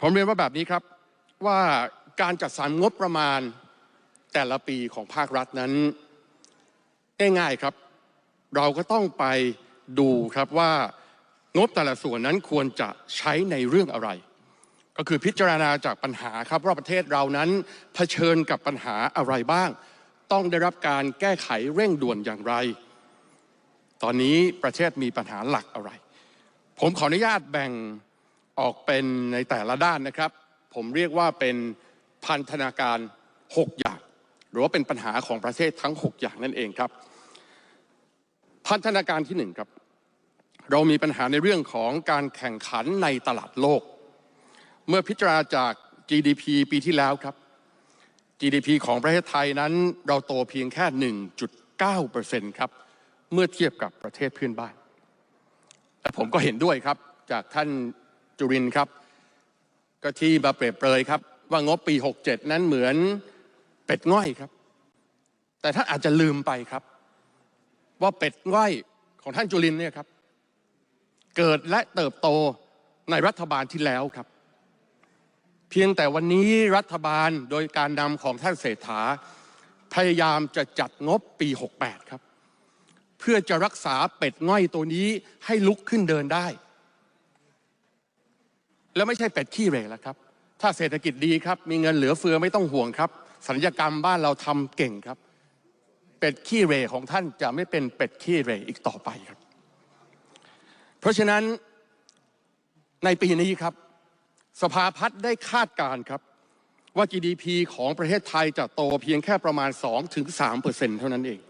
ผมเรียนว่าแบบนี้ครับว่าการจัดสรรงบประมาณแต่ละปีของภาครัฐนั้นง่ายๆครับ เราก็ต้องไปดูครับว่างบแต่ละส่วนนั้นควรจะใช้ในเรื่องอะไร ก็คือพิจารณาจากปัญหาครับว่าประเทศเรานั้นเผชิญกับปัญหาอะไรบ้าง ต้องได้รับการแก้ไขเร่งด่วนอย่างไร ตอนนี้ประเทศมีปัญหาหลักอะไร ผมขออนุญาตแบ่ง ออกเป็นในแต่ละด้านนะครับ ผมเรียกว่าเป็นพันธนาการ 6 อย่าง หรือว่าเป็นปัญหาของประเทศทั้ง 6 อย่างนั่นเองครับ พันธนาการที่ 1 ครับ เรามีปัญหาในเรื่องของการแข่งขันในตลาดโลก เมื่อพิจารณาจาก GDP ปีที่แล้วครับ GDP ของประเทศไทยนั้นเราโตเพียงแค่ 1.9%ครับ เมื่อเทียบกับประเทศเพื่อนบ้านแต่ผมก็เห็นด้วยครับจากท่าน จุรินครับ ก็ที่มาเปรียบเปรยครับ ว่างบปี 67 นั้นเหมือนเป็ดง่อยครับ แต่ท่านอาจจะลืมไปครับ ว่าเป็ดง่อยของท่านจุรินเนี่ยครับ เกิดและเติบโตในรัฐบาลที่แล้วครับ เพียงแต่วันนี้รัฐบาลโดยการนำของท่านเศรษฐา พยายามจะจัดงบปี 68 ครับ เพื่อจะรักษาเป็ดง่อยตัวนี้ให้ลุกขึ้นเดินได้ แล้วไม่ใช่เป็ดขี้เหร่แล้วครับ ถ้าเศรษฐกิจดีครับ มีเงินเหลือเฟือไม่ต้องห่วงครับสัญญกรรมบ้านเราทำเก่งครับ เป็ดขี้เหร่ของท่านจะไม่เป็นเป็ดขี้เหร่อีกต่อไปครับ เพราะฉะนั้นในปีนี้ครับ สภาพัฒน์ได้คาดการครับ ว่า GDP ของประเทศไทยจะโตเพียงแค่ประมาณ 2-3%เท่านั้นเอง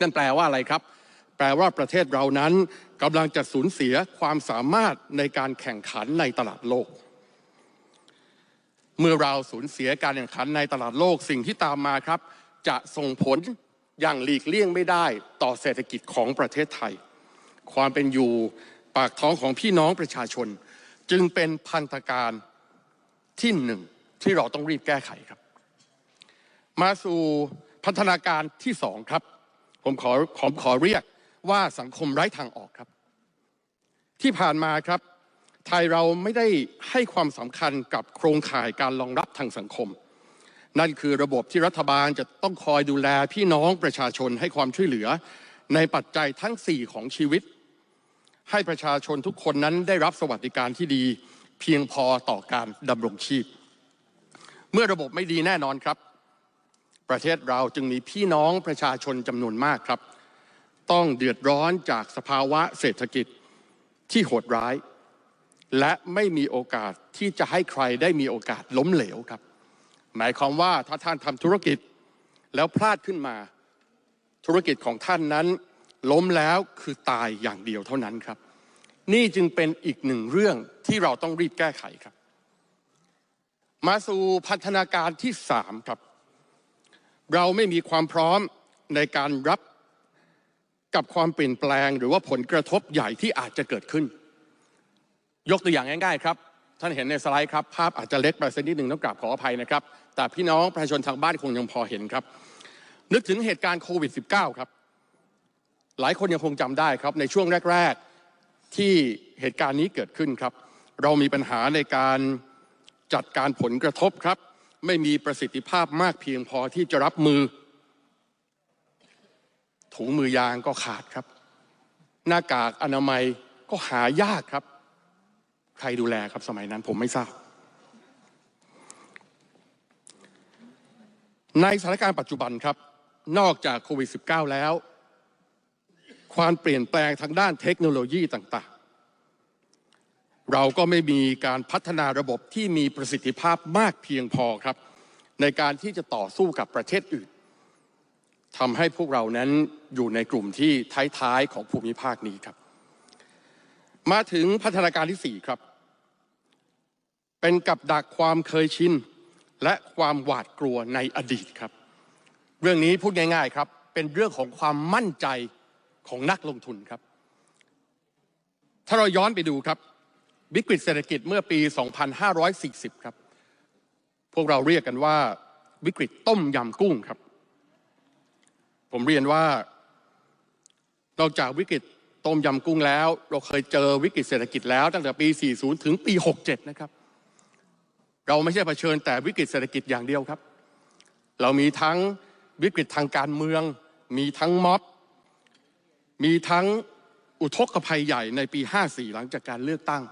นั่นแปลว่าอะไรครับ แปลว่าประเทศเรานั้น กำลังจะสูญเสียความสามารถในการแข่งขันในตลาดโลก เมื่อเราสูญเสียการแข่งขันในตลาดโลกสิ่งที่ตามมาครับ จะส่งผลอย่างหลีกเลี่ยงไม่ได้ต่อเศรษฐกิจของประเทศไทย ความเป็นอยู่ปากท้องของพี่น้องประชาชน จึงเป็นพันธการที่หนึ่งที่เราต้องรีบแก้ไขครับ มาสู่พัฒนาการที่สองครับ ผมขอขอขอเรียก ว่าสังคมไร้ทางออกครับ ที่ผ่านมาครับ ไทยเราไม่ได้ให้ความสำคัญกับโครงข่ายการรองรับทางสังคม นั่นคือระบบที่รัฐบาลจะต้องคอยดูแลพี่น้องประชาชนให้ความช่วยเหลือ ในปัจจัยทั้ง 4 ของชีวิต ให้ประชาชนทุกคนนั้นได้รับสวัสดิการที่ดี เพียงพอต่อการดำรงชีพ เมื่อระบบไม่ดีแน่นอนครับ ประเทศเราจึงมีพี่น้องประชาชนจำนวนมากครับ ต้องเดือดร้อนจากสภาวะเศรษฐกิจที่โหดร้าย และไม่มีโอกาสที่จะให้ใครได้มีโอกาสล้มเหลวครับ หมายความว่าถ้าท่านทำธุรกิจแล้วพลาดขึ้นมา ธุรกิจของท่านนั้น ล้มแล้วคือตายอย่างเดียวเท่านั้นครับ นี่จึงเป็นอีกหนึ่งเรื่องที่เราต้องรีบแก้ไขครับ มาสู่พัฒนาการที่สามครับ เราไม่มีความพร้อมในการรับ กับความเปลี่ยนแปลง หรือว่าผลกระทบใหญ่ที่อาจจะเกิดขึ้น ยกตัวอย่างง่ายๆครับท่านเห็นในสไลด์ครับภาพอาจจะเล็กไปสักนิดหนึ่งต้องกราบขออภัยนะครับ แต่พี่น้องประชาชนทางบ้านคงยังพอเห็นครับ นึกถึงเหตุการณ์โควิด -19 ครับ หลายคนยังคงจำได้ครับในช่วงแรก ๆที่เหตุการณ์นี้เกิดขึ้นครับ เรามีปัญหาในการจัดการผลกระทบครับ ไม่มีประสิทธิภาพมากเพียงพอที่จะรับมือ ถุงมือยางก็ขาดครับ หน้ากากอนามัยก็หายากครับ ใครดูแลครับสมัยนั้นผมไม่ทราบ ในสถานการณ์ปัจจุบันครับ นอกจากโควิด -19 แล้ว ความเปลี่ยนแปลงทางด้านเทคโนโลยีต่างๆ เราก็ไม่มีการพัฒนาระบบที่มีประสิทธิภาพมากเพียงพอครับ ในการที่จะต่อสู้กับประเทศอื่น ทำให้พวกเรานั้นอยู่ในกลุ่มที่ท้ายๆของภูมิภาคนี้ครับ มาถึงพัฒนาการที่ 4 ครับ เป็นกับดักความเคยชินและความหวาดกลัวในอดีตครับ เรื่องนี้พูดง่ายๆครับ เป็นเรื่องของความมั่นใจของนักลงทุนครับ ถ้าเราย้อนไปดูครับวิกฤตเศรษฐกิจเมื่อปี 2540 ครับ พวกเราเรียกกันว่าวิกฤตต้มยำกุ้งครับ ผมเรียนว่านอกจากวิกฤตต้มยำกุ้งแล้ว เราเคยเจอวิกฤตเศรษฐกิจแล้วตั้งแต่ปี 40 ถึงปี 67 นะครับ เราไม่ใช่เผชิญแต่วิกฤตเศรษฐกิจอย่างเดียวครับ เรามีทั้งวิกฤตทางการเมือง มีทั้งม็อบ มีทั้งอุทกภัยใหญ่ในปี 54 หลังจากการเลือกตั้ง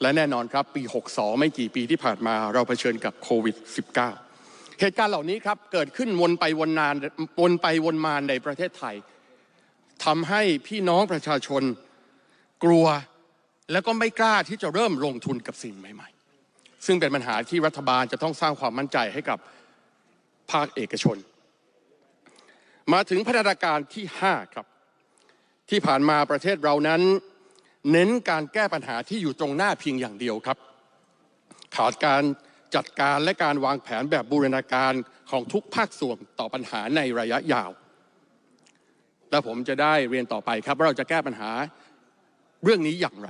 และแน่นอนครับปี 62 ไม่กี่ปีที่ผ่านมาเราเผชิญกับโควิด -19 เหตุการณ์เหล่านี้ครับเกิดขึ้นวนไปวนนานวนไปวนมาในประเทศไทยทำให้พี่น้องประชาชนกลัวแล้วก็ไม่กล้าที่จะเริ่มลงทุนกับสิ่งใหม่ ๆ ซึ่งเป็นปัญหาที่รัฐบาลจะต้องสร้างความมั่นใจให้กับภาคเอกชน มาถึงพัฒนาการที่ 5 ครับ ที่ผ่านมาประเทศเรานั้น เน้นการแก้ปัญหาที่อยู่ตรงหน้าเพียงอย่างเดียวครับ ขาดการ จัดการและการวางแผนแบบบูรณาการของทุกภาคส่วนต่อปัญหาในระยะยาว และผมจะได้เรียนต่อไปครับว่าเราจะแก้ปัญหาเรื่องนี้อย่างไร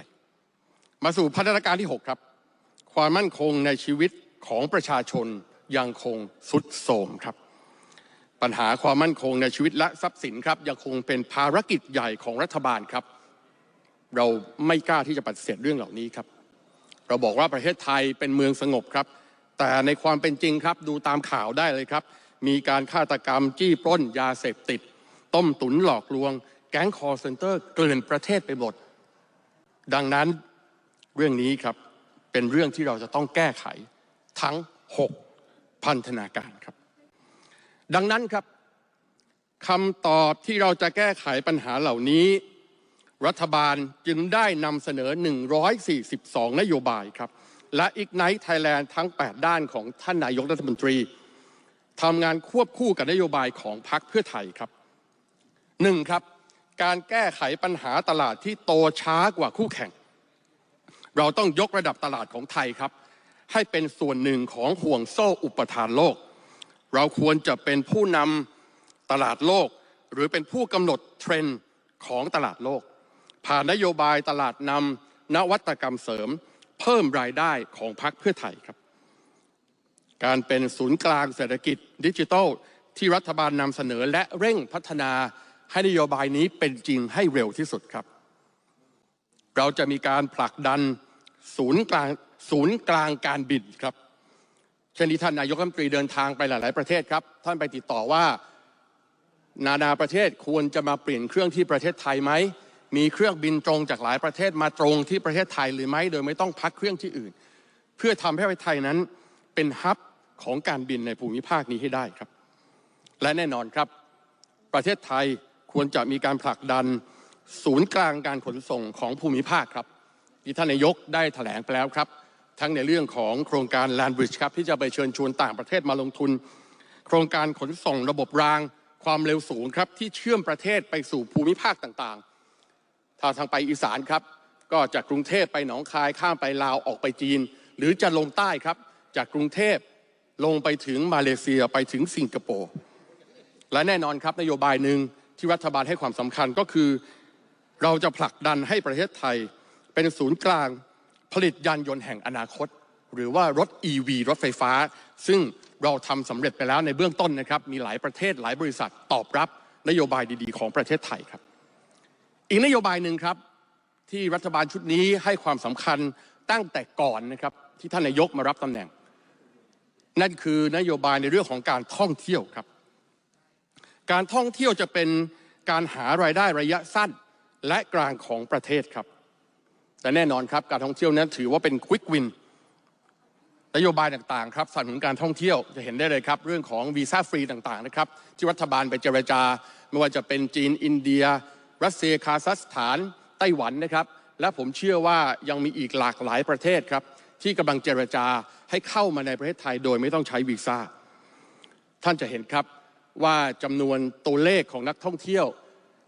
มาสู่พัฒนาการที่ 6 ครับ ความมั่นคงในชีวิตของประชาชนยังคงสุดโทมครับ ปัญหาความมั่นคงในชีวิตและทรัพย์สินครับ ยังคงเป็นภารกิจใหญ่ของรัฐบาลครับ เราไม่กล้าที่จะปฏิเสธเรื่องเหล่านี้ครับ เราบอกว่าประเทศไทยเป็นเมืองสงบครับ แต่ในความเป็นจริงครับดูตามข่าวได้เลยครับ มีการฆาตกรรมจี้ปล้นยาเสพติด ต้มตุ๋นหลอกลวง แก๊งคอร์เซนเตอร์เกลื่อนประเทศไปหมดดังนั้นเรื่องนี้ครับเป็นเรื่องที่เราจะต้องแก้ไขทั้ง 6 พันธนาการครับ ดังนั้นครับคำตอบที่เราจะแก้ไขปัญหาเหล่านี้ รัฐบาลจึงได้นำเสนอ 142 นโยบายครับ และอีกไนท์ไทยแลนด์ทั้ง 8 ด้านของท่านนายกรัฐมนตรีทำงานควบคู่กับนโยบายของพรรคเพื่อไทยครับหนึ่งครับ การแก้ไขปัญหาตลาดที่โตช้ากว่าคู่แข่ง เราต้องยกระดับตลาดของไทยครับ ให้เป็นส่วนหนึ่งของห่วงโซ่อุปทานโลก เราควรจะเป็นผู้นำตลาดโลก หรือเป็นผู้กำหนดเทรนด์ของตลาดโลก ผ่านนโยบายตลาดนำนวัตกรรมเสริม เพิ่มรายได้ของพรรคเพื่อไทยครับ การเป็นศูนย์กลางเศรษฐกิจดิจิทัลที่รัฐบาลนำเสนอและเร่งพัฒนาให้นโยบายนี้เป็นจริงให้เร็วที่สุดครับ เราจะมีการผลักดันศูนย์กลางศูนย์กลางการบินครับ เช่นที่ท่านนายกรัฐมนตรีเดินทางไปหลาย ๆ ประเทศครับ ท่านไปติดต่อว่า นานาประเทศควรจะมาเปลี่ยนเครื่องที่ประเทศไทยไหม มีเครื่องบินตรงจากหลายประเทศมาตรงที่ประเทศไทยหรือไม่โดยไม่ต้องพักเครื่องที่อื่น เพื่อทำให้ประเทศไทยนั้นเป็นฮับของการบินในภูมิภาคนี้ให้ได้ครับ และแน่นอนครับ ประเทศไทยควรจะมีการผลักดันศูนย์กลางการขนส่งของภูมิภาคครับ ที่ท่านนายกได้ถแถลงไปแล้วครับ ทั้งในเรื่องของโครงการ Land Bridge ครับที่จะไปเชิญชวนต่างประเทศมาลงทุน โครงการขนส่งระบบราง ความเร็วสูงครับที่เชื่อมประเทศไปสู่ภูมิภาคต่างๆ ถ้าทางไปอีสานครับ ก็จากกรุงเทพไปหนองคายข้ามไปลาวออกไปจีน หรือจะลงใต้ครับ จากกรุงเทพลงไปถึงมาเลเซียไปถึงสิงคโปร์และแน่นอนครับนโยบายหนึ่งที่รัฐบาลให้ความสำคัญก็คือ เราจะผลักดันให้ประเทศไทย เป็นศูนย์กลางผลิตยานยนต์แห่งอนาคต หรือว่ารถ EV รถไฟฟ้า ซึ่งเราทำสำเร็จไปแล้วในเบื้องต้นนะครับ มีหลายประเทศหลายบริษัทตอบรับนโยบายดีๆ ของประเทศไทยครับ อีกนโยบายหนึ่งครับที่รัฐบาลชุดนี้ให้ความสำคัญตั้งแต่ก่อนนะครับที่ท่านนายกมารับตำแหน่ง นั่นคือนโยบายในเรื่องของการท่องเที่ยวครับ การท่องเที่ยวจะเป็นการหารายได้ระยะสั้นและกลางของประเทศครับ แต่แน่นอนครับการท่องเที่ยวนั้นถือว่าเป็นควิกวินนโยบายต่างๆครับสนับสนุนการท่องเที่ยวจะเห็นได้เลยครับ เรื่องของวีซ่าฟรีต่างๆนะครับที่รัฐบาลไปเจรจา ไม่ว่าจะเป็นจีนอินเดีย รัสเซียคาซัคสถานไต้หวันนะครับ และผมเชื่อว่ายังมีอีกหลากหลายประเทศครับ ที่กำลังเจรจาให้เข้ามาในประเทศไทย โดยไม่ต้องใช้วีซ่าท่านจะเห็นครับว่าจำนวนตัวเลขของนักท่องเที่ยว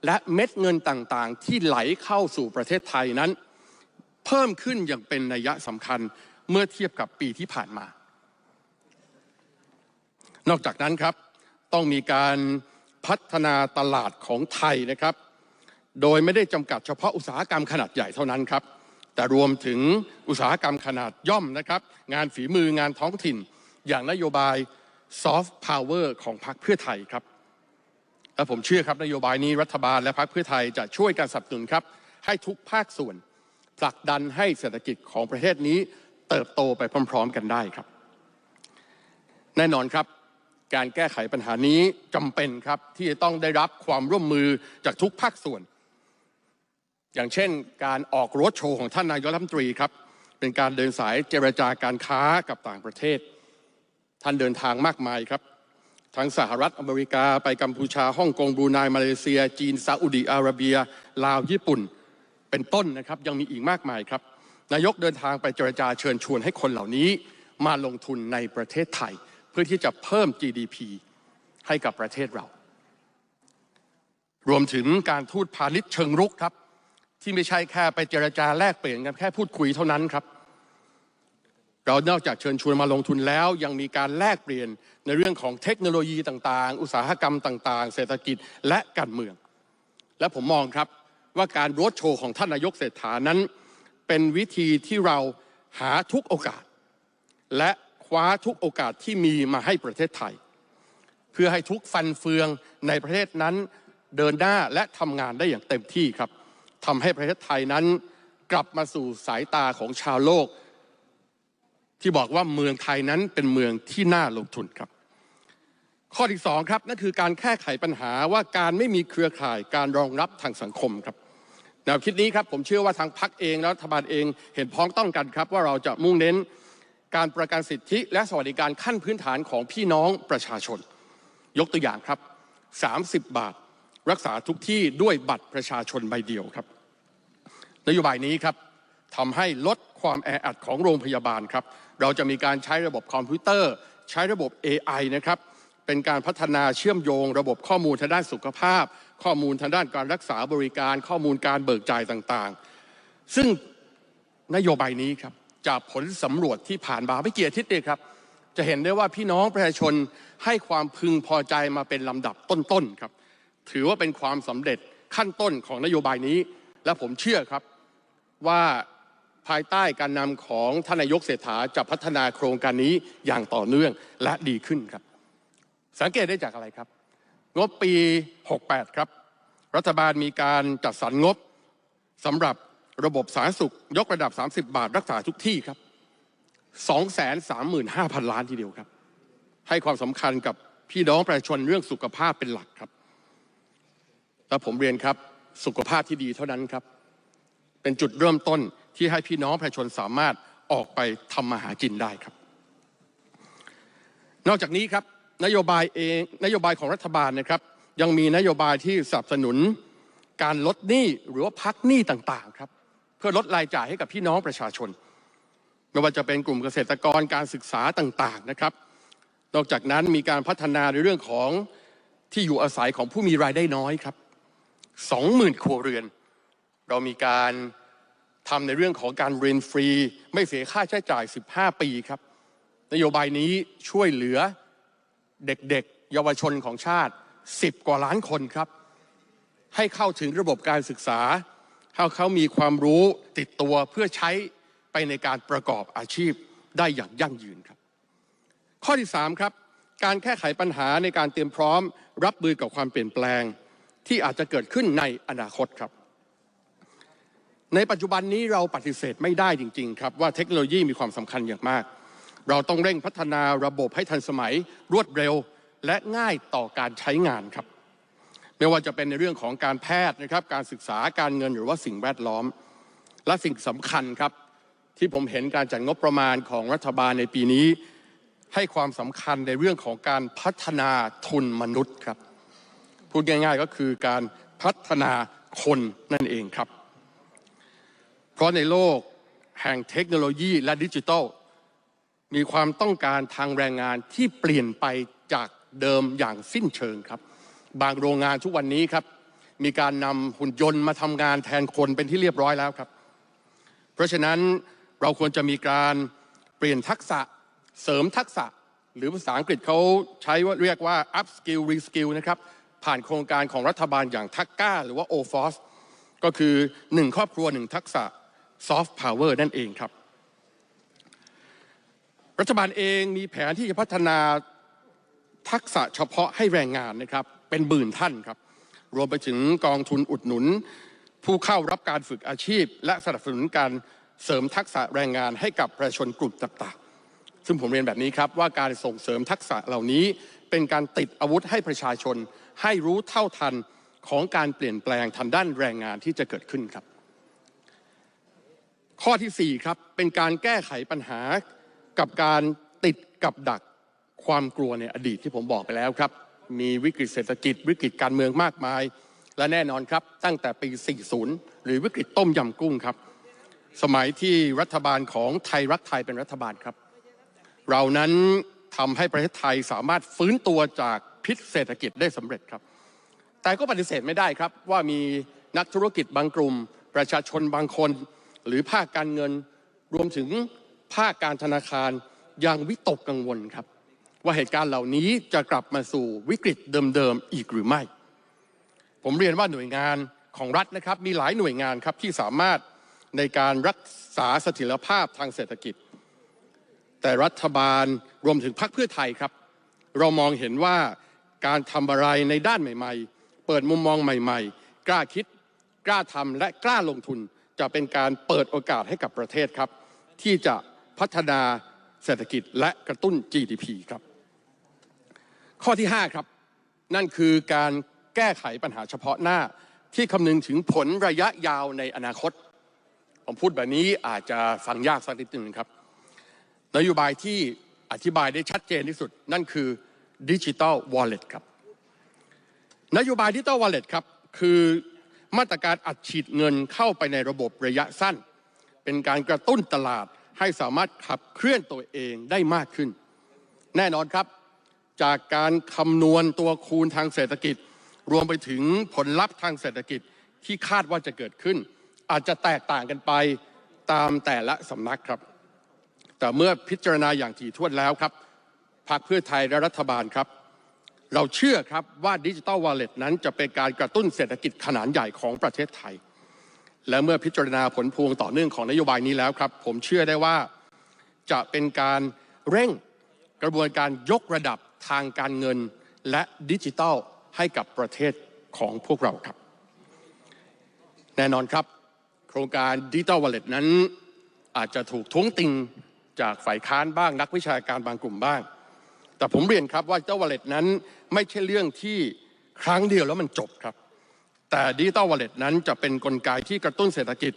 และเม็ดเงินต่างๆ ที่ไหลเข้าสู่ประเทศไทยนั้น เพิ่มขึ้นอย่างเป็นนัยสำคัญเมื่อเทียบกับปีที่ผ่านมา นอกจากนั้นครับต้องมีการพัฒนาตลาดของไทยนะครับ โดยไม่ได้จำกัดเฉพาะอุตสาหกรรมขนาดใหญ่เท่านั้นครับ แต่รวมถึงอุตสาหกรรมขนาดย่อมนะครับ งานฝีมืองานท้องถิ่น อย่างนโยบายซอฟต์พาวเวอร์ของพรรคเพื่อไทยครับและผมเชื่อครับนโยบายนี้รัฐบาลและพรรคเพื่อไทยจะช่วยการสนับสนุนครับ ให้ทุกภาคส่วนผลักดันให้เศรษฐกิจของประเทศนี้เติบโตไปพร้อม ๆ กันได้ครับ แน่นอนครับ การแก้ไขปัญหานี้จำเป็นครับที่จะต้องได้รับความร่วมมือจากทุกภาคส่วน อย่างเช่น การออกรถโชว์ของท่านนายกรัฐมนตรีครับเป็นการเดินสายเจรจาการค้ากับต่างประเทศ ท่านเดินทางมากมายครับ ทั้งสหรัฐอเมริกาไปกัมพูชาฮ่องกงบรูไนมาเลเซีย จีนซาอุดีอาระเบีย ลาวญี่ปุ่น เป็นต้นนะครับยังมีอีกมากมายครับ นายกเดินทางไปเจรจาเชิญชวนให้คนเหล่านี้ มาลงทุนในประเทศไทย เพื่อที่จะเพิ่ม GDP ให้กับประเทศเรา รวมถึงการทูตพาณิชย์เชิงรุกครับ ที่ไม่ใช่แค่ไปเจรจาแลกเปลี่ยนกันแค่พูดคุยเท่านั้นครับ เรานอกจากเชิญชวนมาลงทุนแล้ว ยังมีการแลกเปลี่ยนในเรื่องของเทคโนโลยีต่างๆ อุตสาหกรรมต่าง ๆ เศรษฐกิจและการเมือง และผมมองครับว่าการรถโชว์ของท่านนายกเศรษฐานั้น เป็นวิธีที่เราหาทุกโอกาส และคว้าทุกโอกาสที่มีมาให้ประเทศไทย เพื่อให้ทุกฟันเฟืองในประเทศนั้นเดินหน้าและทำงานได้อย่างเต็มที่ครับ ทำให้ประเทศไทยนั้นกลับมาสู่สายตาของชาวโลก ที่บอกว่าเมืองไทยนั้นเป็นเมืองที่น่าลงทุนครับ ข้อที่สองครับนั่นคือการแก้ไขปัญหาว่าการไม่มีเครือข่ายการรองรับทางสังคมครับแนวคิดนี้ครับผมเชื่อว่าทางพรรคเองและรัฐบาลเองเห็นพ้องต้องกันครับ ว่าเราจะมุ่งเน้นการประกันสิทธิ และสวัสดิการขั้นพื้นฐานของพี่น้องประชาชน ยกตัวอย่างครับ 30 บาท รักษาทุกที่ด้วยบัตรประชาชนใบเดียวครับ นโยบายนี้ครับทำให้ลดความแออัดของโรงพยาบาลครับ เราจะมีการใช้ระบบคอมพิวเตอร์ ใช้ระบบ AI นะครับ เป็นการพัฒนาเชื่อมโยง ระบบข้อมูลทางด้านสุขภาพ ข้อมูลทางด้านการรักษาบริการ ข้อมูลการเบิกจ่ายต่างๆ ซึ่งนโยบายนี้ครับจากผลสำรวจที่ผ่านมาไม่กี่อาทิตย์เองครับ จะเห็นได้ว่าพี่น้องประชาชนให้ความพึงพอใจมาเป็นลำดับต้นๆครับ ถือว่าเป็นความสำเร็จขั้นต้นของนโยบายนี้ และผมเชื่อครับว่าภายใต้การนำของท่านนายกเศรษฐาจะพัฒนาโครงการนี้อย่างต่อเนื่องและดีขึ้นครับ สังเกตได้จากอะไรครับ งบปี 68 ครับ รัฐบาลมีการจัดสรรงบสำหรับระบบสาธารณสุข ยกระดับ 30 บาทรักษาทุกที่ครับ 235,000 ล้านทีเดียวครับ ให้ความสำคัญกับพี่น้องประชาชนเรื่องสุขภาพเป็นหลักครับ และผมเรียนครับสุขภาพที่ดีเท่านั้นครับ เป็นจุดเริ่มต้นที่ให้พี่น้องประชาชนสามารถออกไปทำมาหากินได้ครับ นอกจากนี้ครับนโยบายเองนโยบายของรัฐบาลนะครับ ยังมีนโยบายที่สนับสนุนการลดหนี้หรือว่าพักหนี้ต่างๆครับ เพื่อลดรายจ่ายให้กับพี่น้องประชาชน ไม่ว่าจะเป็นกลุ่มเกษตรกรการศึกษาต่างๆนะครับ นอกจากนั้นมีการพัฒนาในเรื่องของที่อยู่อาศัยของผู้มีรายได้น้อยครับ สองหมื่นครัวเรือน เรามีการทำในเรื่องของการเรียนฟรี ไม่เสียค่าใช้จ่าย 15 ปีครับ นโยบายนี้ช่วยเหลือเด็กๆ เยาวชนของชาติ 10 กว่าล้านคนครับ ให้เข้าถึงระบบการศึกษาให้เขามีความรู้ติดตัวเพื่อใช้ไปในการประกอบอาชีพได้อย่างยั่งยืนครับ ข้อที่ 3 ครับ การแก้ไขปัญหาในการเตรียมพร้อม รับมือกับความเปลี่ยนแปลง ที่อาจจะเกิดขึ้นในอนาคตครับ ในปัจจุบันนี้เราปฏิเสธไม่ได้จริง ๆ ครับ ว่าเทคโนโลยีมีความสำคัญอย่างมาก เราต้องเร่งพัฒนาระบบให้ทันสมัยรวดเร็วและง่ายต่อการใช้งานครับ ไม่ว่าจะเป็นในเรื่องของการแพทย์นะครับ การศึกษาการเงินหรือว่าสิ่งแวดล้อม และสิ่งสำคัญครับ ที่ผมเห็นการจัดงบประมาณของรัฐบาลในปีนี้ ให้ความสำคัญในเรื่องของการพัฒนาทุนมนุษย์ครับ พูดง่ายๆ ก็คือการพัฒนาคนนั่นเองครับ เพราะในโลกแห่งเทคโนโลยีและดิจิทัล มีความต้องการทางแรงงานที่เปลี่ยนไปจากเดิมอย่างสิ้นเชิงครับ บางโรงงานทุกวันนี้ครับ มีการนำหุ่นยนต์มาทำงานแทนคนเป็นที่เรียบร้อยแล้วครับ เพราะฉะนั้นเราควรจะมีการเปลี่ยนทักษะเสริมทักษะ หรือภาษาอังกฤษเขาใช้ว่าเรียกว่า up skill re skill นะครับ ผ่านโครงการของรัฐบาลอย่างทักก้า หรือว่า OFOS ก็คือ 1 ครอบครัว 1 ทักษะ soft power นั่นเองครับ รัฐบาลเองมีแผนที่จะพัฒนาทักษะเฉพาะให้แรงงานนะครับ เป็นหมื่นท่านครับ รวมไปถึงกองทุนอุดหนุน ผู้เข้ารับการฝึกอาชีพ และสนับสนุนการเสริมทักษะแรงงานให้กับประชาชนกลุ่มต่างๆ ซึ่งผมเรียนแบบนี้ครับว่าการส่งเสริมทักษะเหล่านี้เป็นการติดอาวุธให้ประชาชน ให้รู้เท่าทันของการเปลี่ยนแปลงทางด้านแรงงานที่จะเกิดขึ้นครับ ข้อที่ 4 ครับ เป็นการแก้ไขปัญหากับการติดกับดักความกลัวในอดีตที่ผมบอกไปแล้วครับ มีวิกฤตเศรษฐกิจ วิกฤตการเมืองมากมาย และแน่นอนครับ ตั้งแต่ปี 40 หรือวิกฤตต้มยำกุ้งครับ สมัยที่รัฐบาลของไทยรักไทยเป็นรัฐบาลครับ เรานั้นทำให้ประเทศไทยสามารถฟื้นตัวจาก ษเศรษฐกิจได้สำเร็จครับ แต่ก็ปฏิเสธไม่ได้ครับว่ามีนักธุรกิจบางกลุ่ม ประชาชนบางคน หรือภาคการเงินรวมถึงภาคการธนาคารยังวิตกกังวลครับ ว่าเหตุการณ์เหล่านี้จะกลับมาสู่วิกฤตเดิมๆอีกหรือไม่ ผมเรียนว่าหน่วยงานของรัฐนะครับมีหลายหน่วยงานครับที่สามารถในการรักษาเสถียรภาพทางเศรษฐกิจ แต่รัฐบาลรวมถึงพรรคเพื่อไทยครับ เรามองเห็นว่า การทำอะไรในด้านใหม่ ๆ เปิดมุมมองใหม่ ๆ กล้าคิด กล้าทำและกล้าลงทุน จะเป็นการเปิดโอกาสให้กับประเทศครับ ที่จะพัฒนาเศรษฐกิจและกระตุ้น GDP ครับ ข้อที่ 5 ครับ นั่นคือการแก้ไขปัญหาเฉพาะหน้าที่คำนึงถึงผลระยะยาวในอนาคต ผมพูดแบบนี้อาจจะฟังยากสักนิดหนึ่งครับ นโยบายที่อธิบายได้ชัดเจนที่สุด นั่นคือ ดิจิ t a ลวอลเล็ตครับนโยบายดิจิ t a ลวอลเล็ตครับคือมาตรการอัดฉีดเงินเข้าไปในระบบระยะสั้น เป็นการกระตุ้นตลาดให้สามารถขับเคลื่อนตัวเองได้มากขึ้น แน่นอนครับ จากการคำนวณตัวคูณทางเศรษฐกิจ รวมไปถึงผลลัพธ์ทางเศรษฐกิจที่คาดว่าจะเกิดขึ้น อาจจะแตกต่างกันไปตามแต่ละสำนักครับ แต่เมื่อพิจารณาอย่างถี่ถ้วนแล้วครับ พรรคเพื่อไทยและรัฐบาลครับ เราเชื่อครับว่าดิจิตอลวอลเล็ตนั้นจะเป็นการกระตุ้นเศรษฐกิจขนาดใหญ่ของประเทศไทย และเมื่อพิจารณาผลพวงต่อเนื่องของนโยบายนี้แล้วครับ ผมเชื่อได้ว่าจะเป็นการเร่งกระบวนการยกระดับทางการเงินและดิจิทัลให้กับประเทศของพวกเราครับ แน่นอนครับ โครงการดิจิทัลวอลเล็ตนั้นอาจจะถูกท้วงติงจากฝ่ายค้านบ้างนักวิชาการบางกลุ่มบ้าง แต่ผมเรียนครับว่าดิจิทัลวอลเล็ตนั้นไม่ใช่เรื่องที่ครั้งเดียวแล้วมันจบครับ แต่ดิจิตอลวอลเล็ตนั้นจะเป็นนกลไกที่กระตุ้นเศรษฐกิจ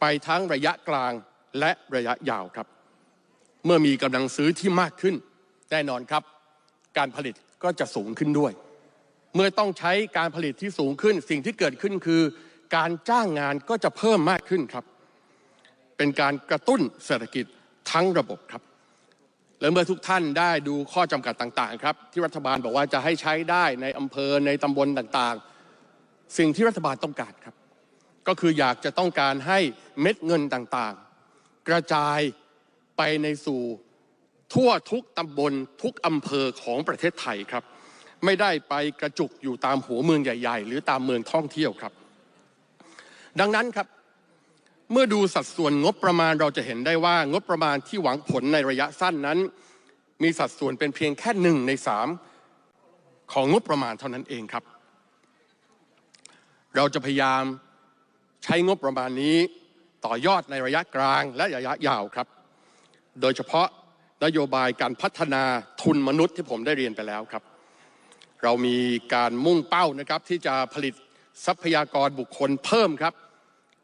ไปทั้งระยะกลางและระยะยาวครับ เมื่อมีกำลังซื้อที่มากขึ้น แน่นอนครับ การผลิตก็จะสูงขึ้นด้วย เมื่อต้องใช้การผลิตที่สูงขึ้น สิ่งที่เกิดขึ้นคือ การจ้างงานก็จะเพิ่มมากขึ้นครับ เป็นการกระตุ้นเศรษฐกิจทั้งระบบครับ และเมื่อทุกท่านได้ดูข้อจำกัดต่างๆครับที่รัฐบาลบอกว่าจะให้ใช้ได้ในอำเภอในตำบลต่างๆ สิ่งที่รัฐบาลต้องการครับ ก็คืออยากจะต้องการให้เม็ดเงินต่างๆ กระจายไปในสู่ทั่วทุกตำบลทุกอำเภอของประเทศไทยครับ ไม่ได้ไปกระจุกอยู่ตามหัวเมืองใหญ่ ๆ หรือตามเมืองท่องเที่ยวครับ ดังนั้นครับ เมื่อดูสัดส่วนงบประมาณเราจะเห็นได้ว่างบประมาณที่หวังผลในระยะสั้นนั้น มีสัดส่วนเป็นเพียงแค่หนึ่งในสามของงบประมาณเท่านั้นเองครับ เราจะพยายามใช้งบประมาณนี้ต่อยอดในระยะกลางและระยะยาวครับ โดยเฉพาะนโยบายการพัฒนาทุนมนุษย์ที่ผมได้เรียนไปแล้วครับ เรามีการมุ่งเป้านะครับที่จะผลิตทรัพยากรบุคคลเพิ่มครับ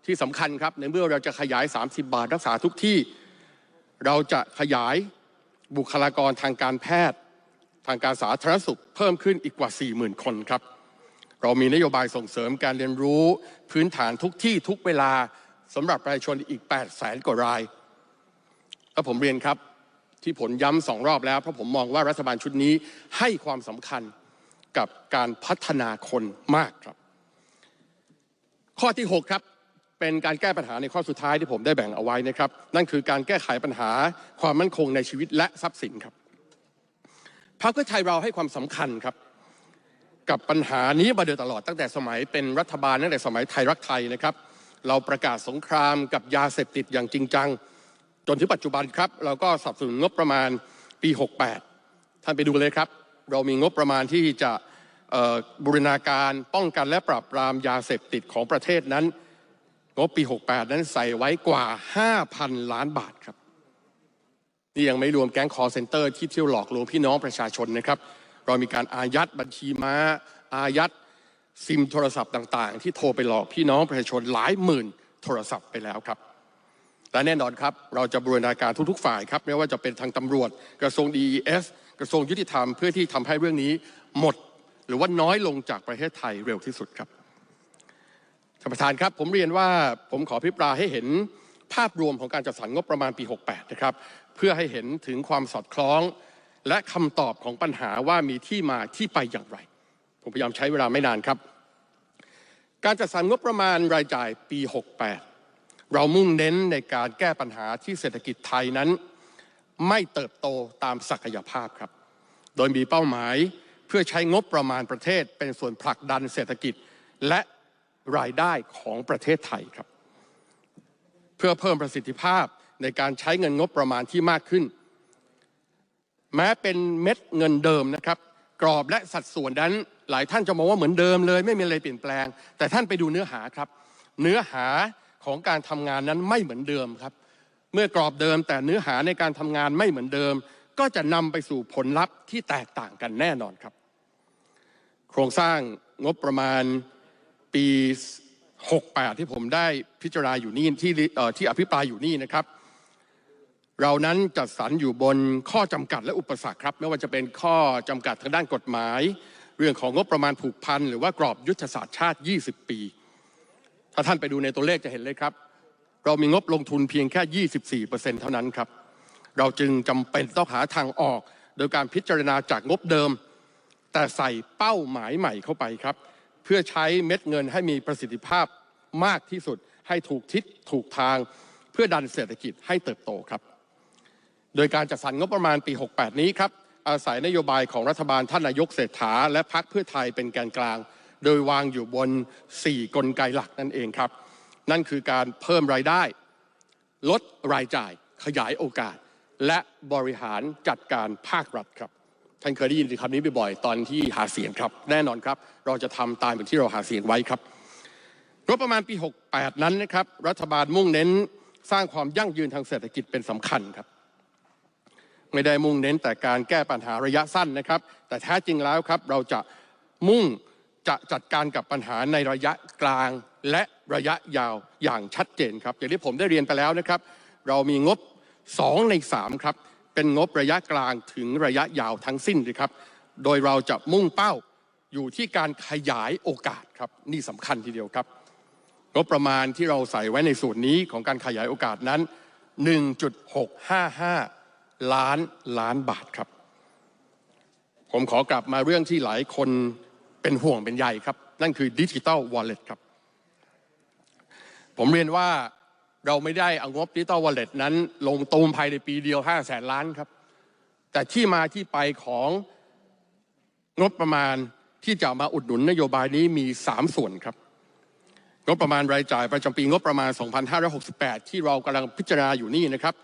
ที่สำคัญครับในเมื่อเราจะขยาย 30 บาทรักษาทุกที่ เราจะขยายบุคลากรทางการแพทย์ ทางการสาธารณสุขเพิ่มขึ้นอีกกว่า 40,000 คนครับ เรามีนโยบายส่งเสริมการเรียนรู้พื้นฐานทุกที่ทุกเวลาสำหรับประชาชนอีก8แสนกว่ารายและผมเรียนครับที่ผลย้ำสองรอบแล้ว เพราะผมมองว่ารัฐบาลชุดนี้ให้ความสำคัญกับการพัฒนาคนมากครับ ข้อที่ 6 ครับ เป็นการแก้ปัญหาในข้อสุดท้ายที่ผมได้แบ่งเอาไว้นะครับ นั่นคือการแก้ไขปัญหาความมั่นคงในชีวิตและทรัพย์สินครับพรรคเพื่อไทยเราให้ความสำคัญครับ กับปัญหานี้มาโดยตลอดตั้งแต่สมัยเป็นรัฐบาลตั้งแต่สมัยไทยรักไทยนะครับ เราประกาศสงครามกับยาเสพติดอย่างจริงจัง จนถึงปัจจุบันครับ เราก็สนับสนุนงบประมาณปี 68 ท่านไปดูเลยครับ เรามีงบประมาณที่จะบูรณาการป้องกันและปราบปรามยาเสพติดของประเทศนั้น งบปี 68 นั้นใส่ไว้กว่า 5,000 ล้านบาทครับ นี่ยังไม่รวมแก๊งคอร์เซนเตอร์ที่เที่ยวหลอกลวงพี่น้องประชาชนนะครับ เรามีการอายัดบัญชีม้า อายัดซิมโทรศัพท์ต่างๆ ที่โทรไปหลอกพี่น้องประชาชนหลายหมื่นโทรศัพท์ไปแล้วครับ และแน่นอนครับ เราจะบรูรณาการทุกๆ ฝ่ายครับ ไม่ว่าจะเป็นทางตำรวจ กระทรวง DES กระทรวงยุติธรรมเพื่อที่ทำให้เรื่องนี้หมด หรือว่าน้อยลงจากประเทศไทยเร็วที่สุดครับ ท่านประธานครับผมเรียนว่าผมขอพิปรายให้เห็นภาพรวมของการจัดสรรงบประมาณปี 68 นะครับ เพื่อให้เห็นถึงความสอดคล้อง และคำตอบของปัญหาว่ามีที่มาที่ไปอย่างไร ผมพยายามใช้เวลาไม่นานครับ การจัดสรรงบประมาณรายจ่ายปี 68 เรามุ่งเน้นในการแก้ปัญหาที่เศรษฐกิจไทยนั้น ไม่เติบโตตามศักยภาพครับ โดยมีเป้าหมายเพื่อใช้งบประมาณประเทศเป็นส่วนผลักดันเศรษฐกิจ และ รายได้ของประเทศไทยครับ เพื่อเพิ่มประสิทธิภาพในการใช้เงินงบประมาณที่มากขึ้น แม้เป็นเม็ดเงินเดิมนะครับ กรอบและสัดส่วนนั้น หลายท่านจะมองว่าเหมือนเดิมเลย ไม่มีอะไรเปลี่ยนแปลง แต่ท่านไปดูเนื้อหาครับ เนื้อหาของการทำงานนั้นไม่เหมือนเดิมครับ เมื่อกรอบเดิมแต่เนื้อหาในการทำงานไม่เหมือนเดิม ก็จะนำไปสู่ผลลัพธ์ที่แตกต่างกันแน่นอนครับ โครงสร้างงบประมาณ ปี 68 ที่ผมได้พิจารณาอยู่นี่ที่เอ่อที่อภิปรายอยู่นี่นะครับ เรานั้นจัดสรรอยู่บนข้อจำกัดและอุปสรรคครับ ไม่ว่าจะเป็นข้อจำกัดทางด้านกฎหมาย เรื่องของงบประมาณผูกพันหรือว่ากรอบยุทธศาสตร์ชาติ 20 ปี ถ้าท่านไปดูในตัวเลขจะเห็นเลยครับ เรามีงบลงทุนเพียงแค่ 24%เท่านั้นครับ เราจึงจำเป็นต้องหาทางออก โดยการพิจารณาจากงบเดิม แต่ใส่เป้าหมายใหม่เข้าไปครับ เพื่อใช้เม็ดเงินให้มีประสิทธิภาพมากที่สุด ให้ถูกทิศถูกทาง เพื่อดันเศรษฐกิจให้เติบโตครับ โดยการจัดสรรงบประมาณปี 68 นี้ครับอาศัยนโยบายของรัฐบาลท่านนายกเศรษฐา และพรรคเพื่อไทยเป็นแกนกลาง โดยวางอยู่บน 4 กลไกหลักนั่นเองครับ นั่นคือการเพิ่มรายได้ ลดรายจ่าย ขยายโอกาส และบริหารจัดการภาครัฐครับ ท่านเคยได้ยินคำนี้บ่อยๆตอนที่หาเสียงครับ แน่นอนครับ เราจะทำตามเหมือนที่เราหาเสียงไว้ครับงบประมาณปี 68 นั้นนะครับ รัฐบาลมุ่งเน้นสร้างความยั่งยืนทางเศรษฐกิจเป็นสำคัญครับ ไม่ได้มุ่งเน้นแต่การแก้ปัญหาระยะสั้นนะครับ แต่แท้จริงแล้วครับเราจะมุ่งจะจัดการกับปัญหาในระยะกลางและระยะยาวอย่างชัดเจนครับ อย่างที่ผมได้เรียนไปแล้วนะครับ เรามีงบ 2 ใน 3 ครับ เป็นงบระยะกลางถึงระยะยาวทั้งสิ้นเลยครับ โดยเราจะมุ่งเป้าอยู่ที่การขยายโอกาสครับนี่สำคัญทีเดียวครับ งบประมาณที่เราใส่ไว้ในส่วนนี้ของการขยายโอกาสนั้น 1.655 ล้านล้านบาทครับ ผมขอกลับมาเรื่องที่หลายคนเป็นห่วงเป็นใยครับ นั่นคือดิจิ t a ลวอลเล็ตครับ ผมเรียนว่า เราไม่ได้เอางบดิจิ t a ลวอลเล็ตนั้น ลงตูมภายในปีเดียว5แสนล้านครับ แต่ที่มาที่ไปของงบประมาณที่จะมาอุดหนุนนโยบายนี้มี 3 ส่วนครับ งบประมาณรายจ่ายประจำปีงบประมาณ 2568 ที่เรากำลังพิจารณาอยู่นี่นะครับ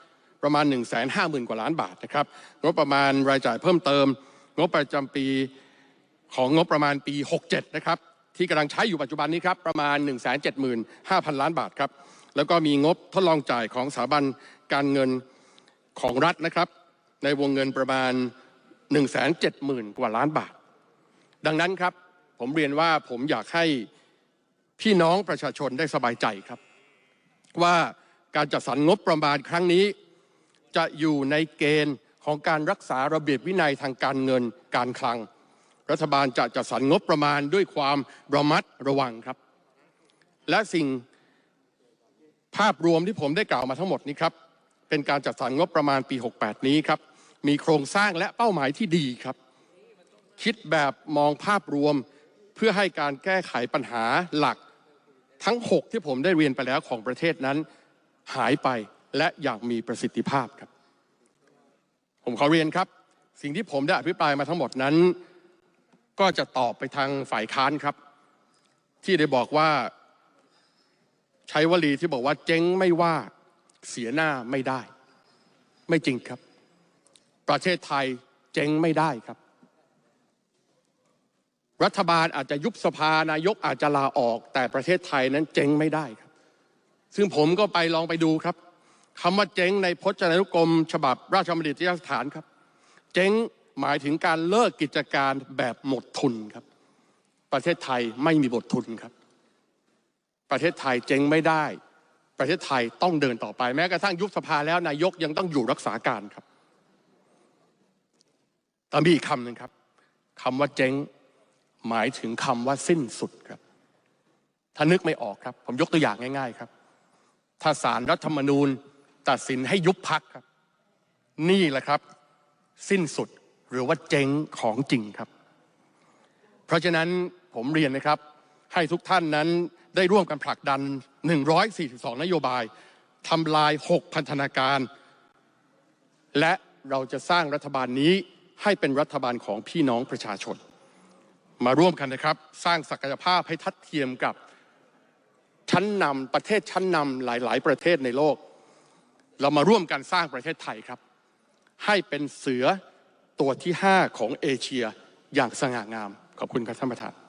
ประมาณ 1 5 0 0 0 0 กว่าล้านบาทนะครับ งบประมาณรายจ่ายเพิ่มเติม งบประจำปีของงบประมาณปี 67 นะครับ ที่กำลังใช้อยู่ปัจจุบันนี้ครับ ประมาณ 175,000 ล้านบาทครับ แล้วก็มีงบทดลองจ่ายของสถาบันการเงินของรัฐนะครับ ในวงเงินประมาณ 170,000 กว่าล้านบาท ดังนั้นครับผมเรียนว่าผมอยากให้พี่น้องประชาชนได้สบายใจครับ ว่าการจัดสรรงบประมาณครั้งนี้ จะอยู่ในเกณฑ์ของการรักษาระเบียบวินัยทางการเงินการคลัง รัฐบาลจะจัดสรรงบประมาณด้วยความระมัดระวังครับ และสิ่ง ภาพรวมที่ผมได้กล่าวมาทั้งหมดนี้ครับ เป็นการจัดสรรงบประมาณปี 68 นี้ครับ มีโครงสร้างและเป้าหมายที่ดีครับ คิดแบบมองภาพรวมเพื่อให้การแก้ไขปัญหาหลักทั้ง 6 ที่ผมได้เรียนไปแล้วของประเทศนั้นหายไปและอย่างมีประสิทธิภาพครับ ผมขอเรียนครับ สิ่งที่ผมได้อภิปรายมาทั้งหมดนั้น ก็จะตอบไปทางฝ่ายค้านครับ ที่ได้บอกว่า ใช้วลีที่บอกว่าเจ๊งไม่ว่าเสียหน้าไม่ได้ ไม่จริงครับ ประเทศไทยเจ๊งไม่ได้ครับ รัฐบาลอาจจะยุบสภานายกอาจจะลาออก แต่ประเทศไทยนั้นเจ๊งไม่ได้ครับ ซึ่งผมก็ไปลองไปดูครับคำว่าเจ๊งในพจนานุกรม ฉบับราชบัณฑิตยสถานครับ เจ๊งหมายถึงการเลิกกิจการแบบหมดทุนครับ ประเทศไทยไม่มีบททุนครับ ประเทศไทยเจ๊งไม่ได้ ประเทศไทยต้องเดินต่อไปแม้กระทั่งยุบสภาแล้วนายกยังต้องอยู่รักษาการครับแต่มีอีกคำหนึ่งครับคำว่าเจ๊งหมายถึงคำว่าสิ้นสุดครับ ถ้านึกไม่ออกครับ ผมยกตัวอย่างง่าย ๆครับ ถ้าสารรัฐธรรมนูญตัดสินให้ยุบพักครับ นี่แหละครับ สิ้นสุดหรือว่าเจ๊งของจริงครับ เพราะฉะนั้นผมเรียนนะครับ ให้ทุกท่านนั้น ได้ร่วมกันผลักดัน 142 นโยบายทำลาย 6 พันธนาการ และเราจะสร้างรัฐบาลนี้ให้เป็นรัฐบาลของพี่น้องประชาชน มาร่วมกันนะครับ สร้างศักยภาพให้ทัดเทียมกับชั้นนำประเทศชั้นนำหลาย ๆ ประเทศในโลก เรามาร่วมกันสร้างประเทศไทยครับ ให้เป็นเสือตัวที่ 5 ของเอเชียอย่างสง่างาม ขอบคุณครับท่านประธาน